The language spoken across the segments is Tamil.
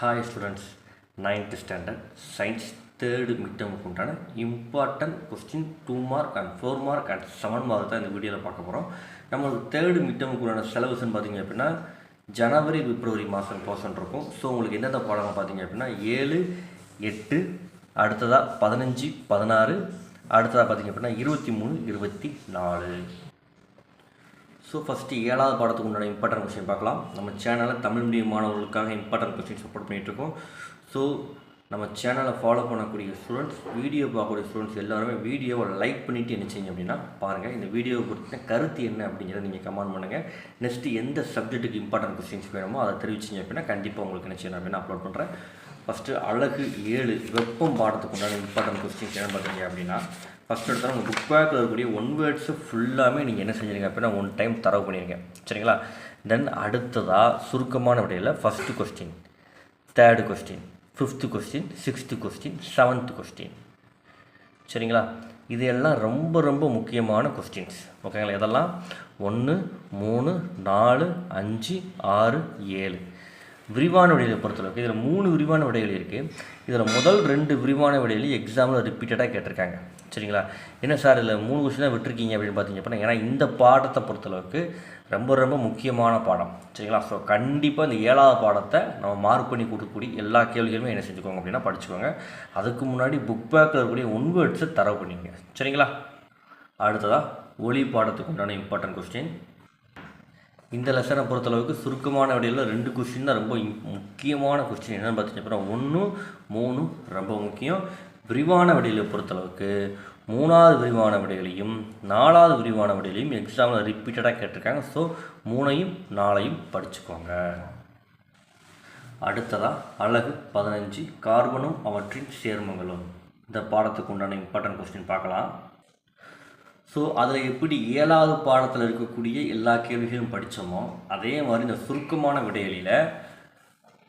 Hi students ninth standard science third மிட்டமுக்கு உண்டான important question two mark and four mark and seven mark தான் இந்த வீடியோவில் பார்க்க போகிறோம் நம்மளுக்கு தேர்டு மிட்டமுக்கு உண்டான சிலபஸ்ன்னு பார்த்தீங்க அப்படின்னா ஜனவரி பிப்ரவரி மாதம் போர்ஷன் இருக்கும். ஸோ உங்களுக்கு எந்தெந்த பாடங்கள் பார்த்தீங்க அப்படின்னா ஏழு எட்டு அடுத்ததாக பதினஞ்சு பதினாறு அடுத்ததாக பார்த்தீங்க அப்படின்னா இருபத்தி மூணு இருபத்தி நாலு. ஸோ ஃபஸ்ட்டு ஏழாவது பாடத்துக்கு உண்டான இம்பார்ட்டன்ட் கொஸ்டின் பார்க்கலாம். நம்ம சேனலில் தமிழ் மீடியம் மாணவர்களுக்காக இம்பார்ட்டன்ட் கொஸ்டின் சப்போர்ட் பண்ணிகிட்ருக்கோம் ஸோ நம்ம சேனலை ஃபாலோ பண்ணக்கூடிய ஸ்டூடெண்ட்ஸ் வீடியோ பார்க்கக்கூடிய ஸ்டூடெண்ட்ஸ் எல்லாருமே வீடியோவை லைக் பண்ணிவிட்டு என்ன செய்யுங்க அப்படின்னா பாருங்கள் இந்த வீடியோவை குறித்த கருத்து என்ன அப்படிங்கிறத நீங்கள் கமெண்ட் பண்ணுங்கள் நெக்ஸ்ட்டு எந்த சப்ஜெக்ட்டுக்கு இம்பார்ட்டன்ட் கொஸ்டின்ஸ் வேணுமோ அதை தெரிவிச்சிங்க அப்படின்னா கண்டிப்பாக உங்களுக்கு என்ன செய்யணும் அப்படின்னா அப்லோட் பண்ணுறேன் ஃபஸ்ட்டு அழகு ஏழு வெப்பம் பாடத்துக்கு உண்டான இம்பார்ட்டன்ட் கொஸ்டின்ஸ் என்ன பண்ணுறீங்க அப்படின்னா ஃபஸ்ட் எடுத்தால் உங்கள் புக் பேக்கில் இருக்கக்கூடிய ஒன் வேர்ட்ஸு ஃபுல்லாமே நீங்கள் என்ன செஞ்சுருங்க அப்படின்னா ஒன் டைம் தரவு பண்ணிடுங்க சரிங்களா? தென் அடுத்ததாக சுருக்கமான விடையில் first question third question fifth question sixth question seventh question சரிங்களா? இது எல்லாம் ரொம்ப ரொம்ப முக்கியமான கொஸ்டின்ஸ் ஓகேங்களா இதெல்லாம் ஒன்று மூணு நாலு அஞ்சு ஆறு ஏழு. விரிவான விடைகளை பொறுத்தளவுக்கு இதில் மூணு விரிவான விடைகள் இருக்குது இதில் முதல் ரெண்டு விரிவான விடையிலையும் எக்ஸாமில் ரிப்பீட்டடாக கேட்டிருக்காங்க. சரிங்களா? என்ன சார் இதில் மூணு கொஸ்டின் தான் விட்டுருக்கீங்க அப்படின்னு பார்த்தீங்க அப்படின்னா ஏன்னா இந்த பாடத்தை பொறுத்தளவுக்கு ரொம்ப ரொம்ப முக்கியமான பாடம். சரிங்களா? ஸோ கண்டிப்பாக இந்த ஏழாவது பாடத்தை நம்ம மார்க் பண்ணி கொடுக்கக்கூடிய எல்லா கேள்விகளுமே என்ன செஞ்சுக்கோங்க அப்படின்னா படிச்சுக்கோங்க. அதுக்கு முன்னாடி புக் பேக்கில் இருக்கக்கூடிய ஒன்பது எடுத்து தரவு பண்ணிங்க சரிங்களா? அடுத்ததாக ஒளி பாடத்துக்கு உண்டான இம்பார்ட்டன்ட் கொஸ்டின் இந்த லெசனை பொறுத்தளவுக்கு சுருக்கமான வடிவில் ரெண்டு கொஸ்டின் தான் ரொம்ப முக்கியமான கொஸ்டின் என்னென்னு பார்த்தீங்க ஒன்று மூணு ரொம்ப முக்கியம். விரிவான விடைகளை பொறுத்தளவுக்கு மூணாவது விரிவான விடைகளையும் நாலாவது விரிவான விடைகளையும் எக்ஸாமில் ரிப்பீட்டடாக கேட்டிருக்காங்க. ஸோ மூணையும் நாளையும் படிச்சுக்கோங்க. அடுத்ததாக அழகு பதினஞ்சு கார்பனும் அவற்றின் சேர்மங்களும். இந்த பாடத்துக்கு உண்டான இம்பார்ட்டன்ட் கொஸ்டின் பார்க்கலாம். ஸோ அதில் எப்படி ஏழாவது பாடத்தில் இருக்கக்கூடிய எல்லா கேள்விகளும் படித்தோமோ அதே மாதிரி இந்த சுருக்கமான விடையலியில்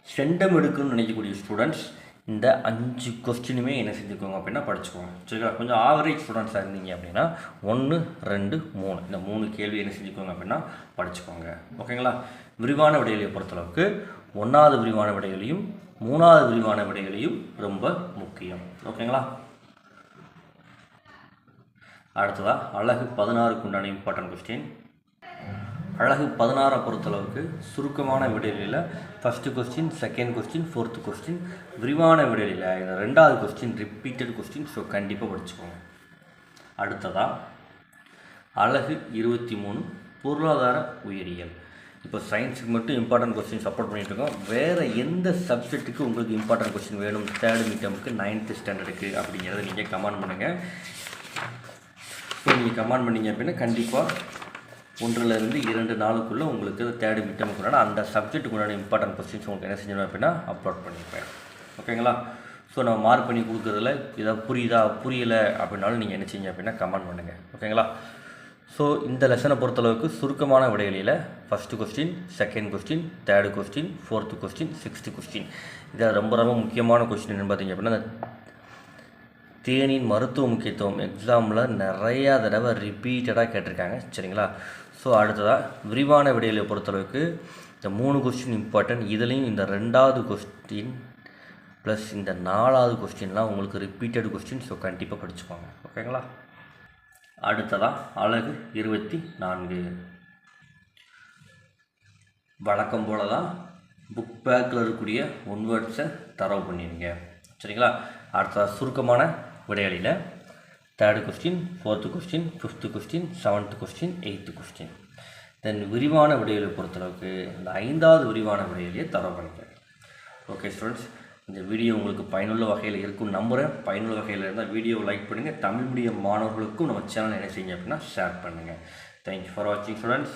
செண்டம் எடுக்கணும்னு நினைக்கக்கூடிய ஸ்டூடெண்ட்ஸ் இந்த அஞ்சு கொஸ்டினுமே என்ன செஞ்சுக்கோங்க அப்படின்னா படிச்சுக்கோங்க. சரிங்களா? கொஞ்சம் ஆவரேஜ் ஸ்டூடெண்ட்ஸாக இருந்தீங்க அப்படின்னா ஒன்று ரெண்டு மூணு. இந்த மூணு கேள்வி என்ன செஞ்சுக்கோங்க அப்படின்னா படிச்சுக்கோங்க. ஓகேங்களா? விரிவான விடைகளை பொறுத்தளவுக்கு ஒன்றாவது விரிவான விடைகளையும் மூணாவது விரிவான விடைகளையும் ரொம்ப முக்கியம். ஓகேங்களா? அடுத்ததாக அழகு பதினாறுக்கு உண்டான இம்பார்ட்டன்ட் கொஸ்டின் அழகு பதினாறை பொறுத்தளவுக்கு சுருக்கமான விடலியில் first question second question fourth question விரிவான விடைகளில் இந்த ரெண்டாவது கொஸ்டின் ரிப்பீட்டட் கொஸ்டின் ஸோ கண்டிப்பாக படிச்சுக்கோங்க. அடுத்ததாக அழகு இருபத்தி மூணு பொருளாதார உயிரியல். இப்போ சயின்ஸுக்கு மட்டும் இம்பார்ட்டன்ட் கொஸ்டின் சப்போர்ட் பண்ணிகிட்டு இருக்கோம். வேறு எந்த சப்ஜெக்ட்டுக்கு உங்களுக்கு இம்பார்ட்டன்ட் கொஸ்டின் வேணும்? தேர்ட் மீட்டமுக்கு நைன்த்து ஸ்டாண்டர்டுக்கு அப்படிங்கிறத நீங்கள் கமெண்ட் பண்ணுங்கள் ஸோ நீங்கள் கமெண்ட் பண்ணீங்க அப்படின்னா கண்டிப்பாக ஒன்றிலிருந்து இரண்டு நாளுக்குள்ளே உங்களுக்கு தேர்டு உண்டான அந்த சப்ஜெக்ட்டுக்கு உண்டான இம்பார்ட்டன்ட் கொஸ்டின்ஸ் உங்களுக்கு என்ன செஞ்சணும் அப்படின்னா அப்லோட் பண்ணியிருப்பேன். ஓகேங்களா ஸோ நம்ம மார்க் பண்ணி கொடுக்குறதுல இதை புரியுதா புரியலை அப்படின்னாலும் நீங்கள் என்ன செய்யுங்க அப்படின்னா கமெண்ட் பண்ணுங்கள் ஓகேங்களா ஸோ இந்த லெசனை பொறுத்தளவுக்கு சுருக்கமான விடைகளில் first question second question third question fourth question sixth question இதை ரொம்ப ரொம்ப முக்கியமான கொஸ்டின் என்னன்னு பார்த்தீங்க அப்படின்னா தேனின் மருத்துவ முக்கியத்துவம் எக்ஸாமில் நிறையா தடவை ரிப்பீட்டடாக கேட்டிருக்காங்க. சரிங்களா? ஸோ அடுத்ததாக விரிவான விடைகளை பொறுத்தளவுக்கு இந்த மூணு கொஸ்டின் இம்பார்ட்டன்ட் இதுலேயும் இந்த ரெண்டாவது கொஸ்டின் ப்ளஸ் இந்த நாலாவது கொஸ்டின்லாம் உங்களுக்கு ரிப்பீட்டட் கொஸ்டின் ஸோ கண்டிப்பாக படிச்சுக்கோங்க. ஓகேங்களா? அடுத்ததாக அழகு இருபத்தி நான்கு வழக்கம் போல தான் புக் பேக்கில் இருக்கக்கூடிய ஒன் வேர்ட்ஸை தரவு பண்ணிடுங்க சரிங்களா? அடுத்ததாக சுருக்கமான விடைகளில் third question fourth question fifth question seventh question eighth question then விரிவான விடைகளை பொறுத்தளவுக்கு இந்த ஐந்தாவது விரிவான விடையிலேயே தரவு பண்ணிக்கிறேன் ஓகே ஸ்டூடெண்ட்ஸ் இந்த வீடியோ உங்களுக்கு பயனுள்ள வகையில் இருக்கும்னு நம்புகிறேன் பயனுள்ள வகையில் இருந்தால் வீடியோவை லைக் பண்ணுங்கள் தமிழ் மீடியம் மாணவர்களுக்கும் நம்ம சேனல் என்ன செய்யுங்க அப்படின்னா ஷேர் பண்ணுங்கள் தேங்க்யூ ஃபார் வாட்சிங் ஸ்டூடெண்ட்ஸ்